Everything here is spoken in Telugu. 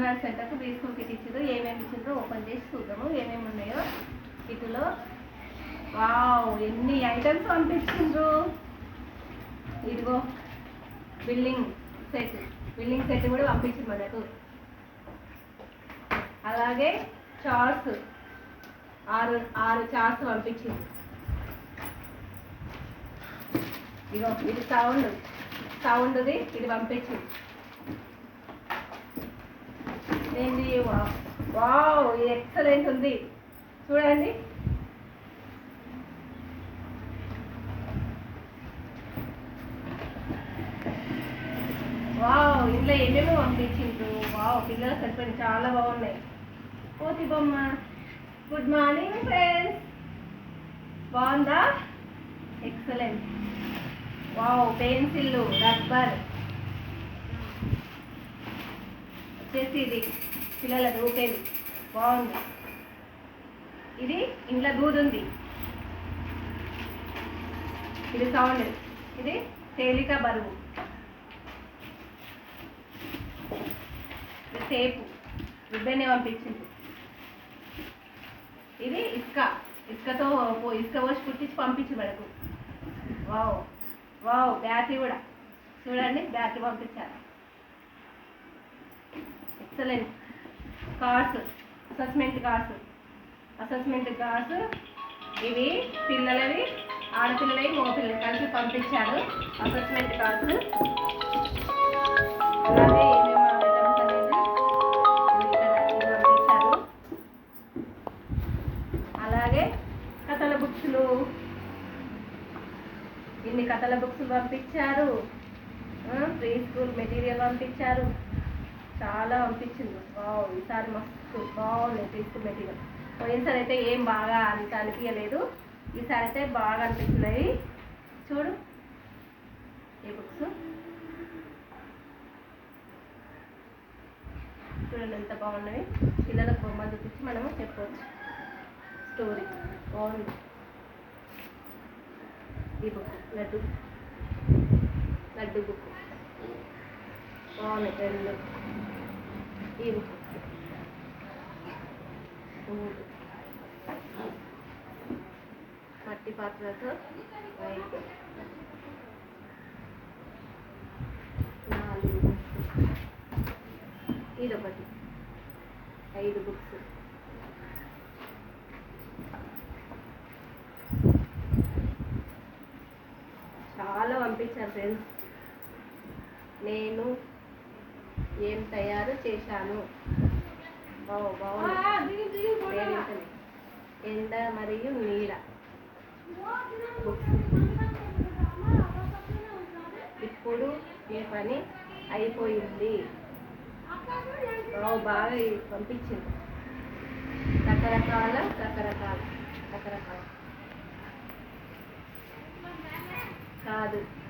సెంటర్కి ప్రీ స్కూల్ కిట్ ఇచ్చిండ్రు ఏమేమి ఇచ్చిండ్రో ఓపెన్ చేసి చూద్దాము. ఏమేమి ఉన్నాయో కిట్లో వావ్ ఎన్ని ఐటమ్స్ పంపించిండ్రు? ఇదిగో బిల్డింగ్ సెట్. బిల్డింగ్ సెట్ కూడా పంపించింది మనకు. అలాగే చార్ట్స్. ఆరు ఆరు చార్ట్స్ పంపించింది. ఇదిగో ఇది సౌండ్. సౌండ్ది ఇది పంపించింది. ఏంటి వావ్ ఎక్సలెంట్ ఉంది. చూడండి. వావ్ ఇంట్లో ఏమేమో పంపించిండ్రు వావ్ పిల్లలు సరిపోయింది చాలా బాగున్నాయి. కోతి బొమ్మ. గుడ్ మార్నింగ్ ఫ్రెండ్స్ బాగుందా? Excellent wow pencil rubber. వచ్చేసి ఇది పిల్లల దూకేది. బాగుంది. ఇది ఇంట్లో దూది ఉంది. ఇది సౌండ్ ఇది తేలిక బరువు. ఇది టేపు రిబ్బన్నే పంపించింది. ఇది ఇసుక. ఇసుకతో ఇసుక పోసి కుట్టించి పంపించి మనకు వావ్. వావ్. బ్యాటరీ కూడా. చూడండి బ్యాటరీ పంపించారు. Excellent cards assessment cards assessment cards ఇవి పిల్లలవి ఆడపిల్లలవి మగపిల్లలవి కలిసి పంపించారు. అసెస్మెంట్ కార్డ్స్ అలాగే పంపించారు? అలాగే కథల బుక్స్లు. ఇన్ని కథల బుక్స్ పంపించారు? ప్రీ స్కూల్ మెటీరియల్ పంపించారు. చాలా అనిపించింది. బావు ఈసారి మస్తు బాగున్నాయి టేస్ట్ మెటీరియల్. పోయినసారి అయితే ఏం బాగా అంత అనిపించలేదు. ఈసారి అయితే బాగా అనిపిస్తున్నాయి. చూడు ఈ బుక్స్. చూడండి ఎంత బాగున్నాయి. పిల్లలకు బొమ్మ చూపించి మనము చెప్పవచ్చు స్టోరీ బాగుంది ఈ బుక్ లడ్డు. లడ్డు బుక్. బాగున్నాయి రెండు. ఈ మూడు మట్టి పాత్రతో నాలుగు. ఇదొకటి. ఐదు బుక్స్. చాలా పంపించారు ఫ్రెండ్స్. నేను ఏం తయారు చేశాను. ఎండ మరియు నీడ. ఇప్పుడు ఈ పని అయిపోయింది. బాగా పంపించింది. రకరకాల రకరకాల రకరకాల. కాదు.